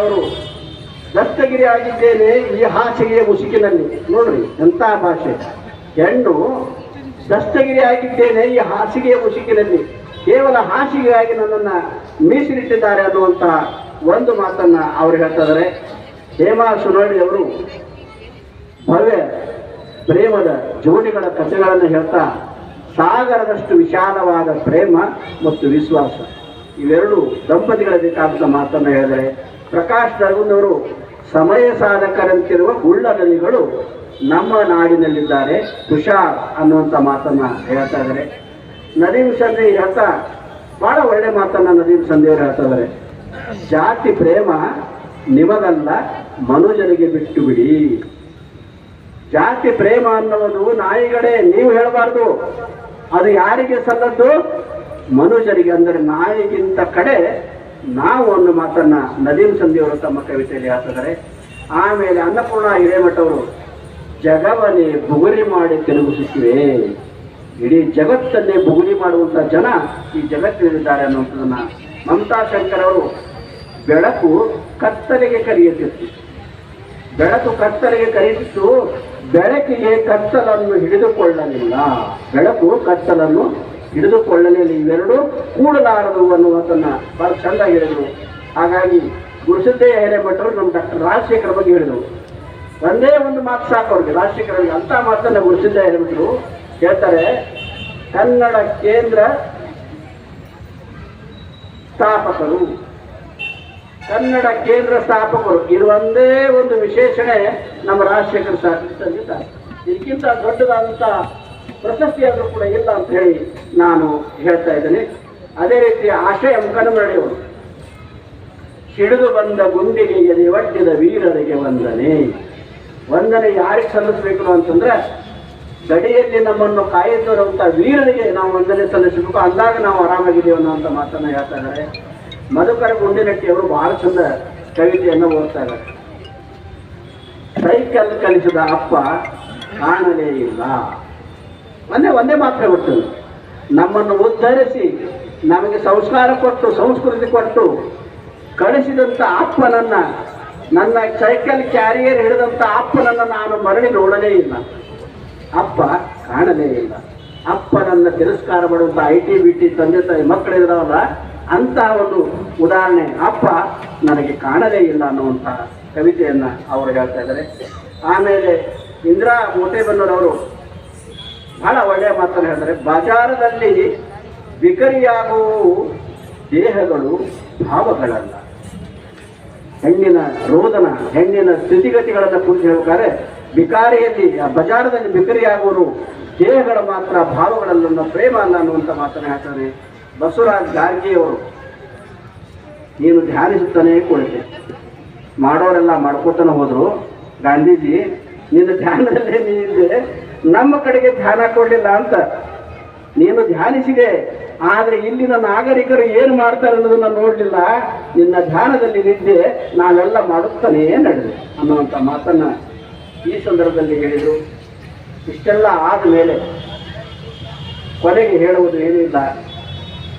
ಅವರು ದಸ್ತಗಿರಿ ಆಗಿದ್ದೇನೆ ಈ ಹಾಸಿಗೆಯ ಮುಸುಕಿನಲ್ಲಿ ನೋಡ್ರಿ, ಎಂಥ ಭಾಷೆ. ಹೆಣ್ಣು ದಸ್ತಗಿರಿ ಆಗಿದ್ದೇನೆ ಈ ಹಾಸಿಗೆಯ ಮುಸುಕಿನಲ್ಲಿ ಕೇವಲ ಹಾಸಿಗೆಯಾಗಿ ನನ್ನನ್ನ ಮೀಸಲಿಟ್ಟಿದ್ದಾರೆ ಅನ್ನುವಂತಹ ಒಂದು ಮಾತನ್ನ ಅವರು ಹೇಳ್ತಾ ಇದ್ದಾರೆ ಹೇಮಾ ಸುರಳಿ ಅವರು ಭವ್ಯ ಪ್ರೇಮದ ಜೋಡಿಗಳ ಕಥೆಗಳನ್ನು ಹೇಳ್ತಾ, ಸಾಗರದಷ್ಟು ವಿಶಾಲವಾದ ಪ್ರೇಮ ಮತ್ತು ವಿಶ್ವಾಸ. ಇವೆರಡು ದಂಪತಿಗಳ ಬೇಕಾದ ಮಾತನ್ನು ಹೇಳಿದರೆ ಪ್ರಕಾಶ್ ದರ್ಗುನವರು ಸಮಯ ಸಾಧಕರಂತಿರುವ ಉಳ್ಳ ನದಿಗಳು ನಮ್ಮ ನಾಡಿನಲ್ಲಿದ್ದಾರೆ. ತುಷಾರ್ ಅನ್ನುವಂಥ ಮಾತನ್ನು ಹೇಳ್ತಾ ಇದ್ದಾರೆ. ನದೀಮ್ ಸಂಜೆ ಹೇಳ್ತಾ, ಬಹಳ ಒಳ್ಳೆ ಮಾತನ್ನು ನದೀಮ್ ಸಂಜೆಯವರು ಹೇಳ್ತಾ ಇದ್ದಾರೆ. ಜಾತಿ ಪ್ರೇಮ ನಿಮಗಲ್ಲ, ಮನುಜರಿಗೆ ಬಿಟ್ಟು ಬಿಡಿ ಜಾತಿ ಪ್ರೇಮ ಅನ್ನೋದು ನಾಯಿಗಳೇ ನೀವು ಹೇಳಬಾರ್ದು. ಅದು ಯಾರಿಗೆ ಸಲ್ಲದ್ದು? ಮನುಷ್ಯರಿಗೆ ಅಂದರೆ ನಾಯಿಗಿಂತ ಕಡೆ ನಾವು ಒಂದು ಮಾತನ್ನ ನದೀಮ್ ಸಂಧಿಯವರು ತಮ್ಮ ಕವಿತೆಯಲ್ಲಿ ಹಾಕಿದ್ದಾರೆ. ಆಮೇಲೆ ಅನ್ನಪೂರ್ಣ ಹಿರೇಮಠ ಅವರು ಜಗವನ್ನೇ ಬುಗುರಿ ಮಾಡಿ ತಿರುಗಿಸುತ್ತಿವೆ ಇಡೀ ಜಗತ್ತನ್ನೇ ಬುಗುರಿ ಮಾಡುವಂತ ಜನ ಈ ಜಗತ್ತಿನಲ್ಲಿದ್ದಾರೆ ಅನ್ನುವಂಥದ್ದನ್ನ ಮಮತಾ ಶಂಕರ್ ಅವರು ಬೆಳಕು ಕತ್ತಲಿಗೆ ಕರೆಯುತ್ತಿತ್ತು. ಬೆಳಕು ಕತ್ತಲಿಗೆ ಕರೆಯುತ್ತಿತ್ತು, ಬೆಳಕಿಗೆ ಕತ್ತಲನ್ನು ಹಿಡಿದುಕೊಳ್ಳಲಿಲ್ಲ. ಬೆಳಕು ಕತ್ತಲನ್ನು ಹಿಡಿದುಕೊಳ್ಳಲಿಲ್ಲ. ಇವೆರಡು ಕೂಡಲಾರದು ಅನ್ನುವುದನ್ನು ಬಹಳ ಚಂದ ಹೇಳಿದರು ಹಾಗಾಗಿ ಗುರುಸಿದ್ದಯ್ಯ ಹಿರೇಮಠರು ನಮ್ಮ ಡಾಕ್ಟರ್ ರಾಜಶೇಖರ ಬಗ್ಗೆ ಹೇಳಿದರು ಒಂದೇ ಒಂದು ಮಾತು ಸಾಕು ಅವ್ರಿಗೆ. ರಾಜಶೇಖರ ಅವರಿಗೆ ಅಂತ ಮಾತನ್ನ ಗುರುಸಿದ್ದಯ್ಯ ಹಿರೇಮಠರು ಹೇಳ್ತಾರೆ, ಕನ್ನಡ ಕೇಂದ್ರ ಸ್ಥಾಪಕರು, ಕನ್ನಡ ಕೇಂದ್ರ ಸ್ಥಾಪಕರು, ಇದು ಒಂದೇ ಒಂದು ವಿಶೇಷಣೆ ನಮ್ಮ ರಾಜಶೇಖರ್ ಸಾಹಿತ್ಯ ಇದಕ್ಕಿಂತ ದೊಡ್ಡದಾದಂಥ ಪ್ರಶಸ್ತಿಯಾದರೂ ಕೂಡ ಇಲ್ಲ ಅಂತ ಹೇಳಿ ನಾನು ಹೇಳ್ತಾ ಇದ್ದೇನೆ. ಅದೇ ರೀತಿ ಆಶಯ ಕನ್ನಡಿಯವರು ಸಿಡಿದು ಬಂದ ಗುಂಡಿಗೆ ಎದೆ ಒಡ್ಡಿದ ವೀರರಿಗೆ ವಂದನೆ. ವಂದನೆ ಯಾರಿಗೆ ಸಲ್ಲಿಸಬೇಕು ಅಂತಂದ್ರೆ, ಗಡಿಯಲ್ಲಿ ನಮ್ಮನ್ನು ಕಾಯುತ್ತಿರುವಂತ ವೀರರಿಗೆ ನಾವು ವಂದನೆ ಸಲ್ಲಿಸಬೇಕು. ಅಂದಾಗ ನಾವು ಆರಾಮಾಗಿದ್ದೇವೆ ಅನ್ನೋಂಥ ಮಾತನ್ನ ಹೇಳ್ತಾ ಇದ್ದಾರೆ. ಮಧುಕರ ಗುಂಡಿನಟ್ಟಿಯವರು ಬಹಳ ಚಂದ ಕವಿತೆಯನ್ನು ಓದ್ತಾ ಇದ್ದಾರೆ. ಸೈಕಲ್ ಕಲಿಸಿದ ಅಪ್ಪ ಕಾಣಲೇ ಇಲ್ಲ. ಒಂದೇ ಒಂದೇ ಮಾತ್ರ ಗೊತ್ತು. ನಮ್ಮನ್ನು ಉದ್ಧರಿಸಿ ನಮಗೆ ಸಂಸ್ಕಾರ ಕೊಟ್ಟು, ಸಂಸ್ಕೃತಿ ಕೊಟ್ಟು ಕಳಿಸಿದಂಥ ಅಪ್ಪನನ್ನ ನನ್ನ. ಸೈಕಲ್ ಕ್ಯಾರಿಯರ್ ಹಿಡಿದಂಥ ಅಪ್ಪನನ್ನ ನಾನು ಮರಳಿ ನೋಡಲೇ ಇಲ್ಲ. ಅಪ್ಪ ಕಾಣಲೇ ಇಲ್ಲ. ಅಪ್ಪನನ್ನ ತಿರಸ್ಕಾರ ಮಾಡುವಂಥ ಐ ಟಿ ಬಿ ಟಿ ತಂದೆ ತಾಯಿ ಮಕ್ಕಳಿದ್ರವಲ್ಲ ಅಂತಹ ಒಂದು ಉದಾಹರಣೆ. ಅಪ್ಪ ನನಗೆ ಕಾಣಲೇ ಇಲ್ಲ ಅನ್ನುವಂತಹ ಕವಿತೆಯನ್ನು ಅವರು ಹೇಳ್ತಾ ಇದ್ದಾರೆ. ಆಮೇಲೆ ಇಂದಿರಾ ಮೋಟೇಬನ್ನೂರವರು ಬಹಳ ಒಳ್ಳೆಯ ಮಾತನ್ನು ಹೇಳಿದರೆ, ಬಜಾರದಲ್ಲಿ ವಿಕರಿಯಾಗುವ ದೇಹಗಳು ಭಾವಗಳಲ್ಲ. ಹೆಣ್ಣಿನ ರೋದನ, ಹೆಣ್ಣಿನ ಸ್ಥಿತಿಗತಿಗಳನ್ನು ಕುರಿತು ಹೇಳ್ಬೇಕಾದ್ರೆ ಬಿಕಾರಿಯಲ್ಲಿ ಆ ಬಜಾರದಲ್ಲಿ ಬಿಕರಿಯಾಗುವರು ದೇಹಗಳ ಮಾತ್ರ ಭಾವಗಳಲ್ಲ ಪ್ರೇಮ ಅಲ್ಲ ಅನ್ನುವಂಥ ಮಾತನ್ನು ಹೇಳ್ತಾರೆ ಬಸವರಾಜ್ ಗಾರ್ಗಿಯವರು. ನೀನು ಧ್ಯಾನಿಸುತ್ತಾನೆ ಕುಳಿತೆ. ಮಾಡೋರೆಲ್ಲ ಮಾಡ್ಕೋತಾನೆ ಹೋದ್ರು. ಗಾಂಧೀಜಿ, ನಿನ್ನ ಧ್ಯಾನದಲ್ಲೇ ನೀನಿದ್ದೆ. ನಮ್ಮ ಕಡೆಗೆ ಧ್ಯಾನ ಕೊಡಲಿಲ್ಲ ಅಂತ ನೀನು ಧ್ಯಾನಿಸಿದೆ, ಆದರೆ ಇಲ್ಲಿನ ನಾಗರಿಕರು ಏನು ಮಾಡ್ತಾರೆ ಅನ್ನೋದನ್ನ ನೋಡಲಿಲ್ಲ. ನಿನ್ನ ಧ್ಯಾನದಲ್ಲಿ ನಿದ್ದೆ ನಾವೆಲ್ಲ ಮಾಡುತ್ತಾನೇ ನಡೆದೆ. ಅನ್ನುವಂಥ ಮಾತನ್ನ ಈ ಸಂದರ್ಭದಲ್ಲಿ ಹೇಳಿದರು. ಇಷ್ಟೆಲ್ಲ ಆದ ಮೇಲೆ ಕೊನೆಗೆ ಹೇಳುವುದು ಏನಿಲ್ಲ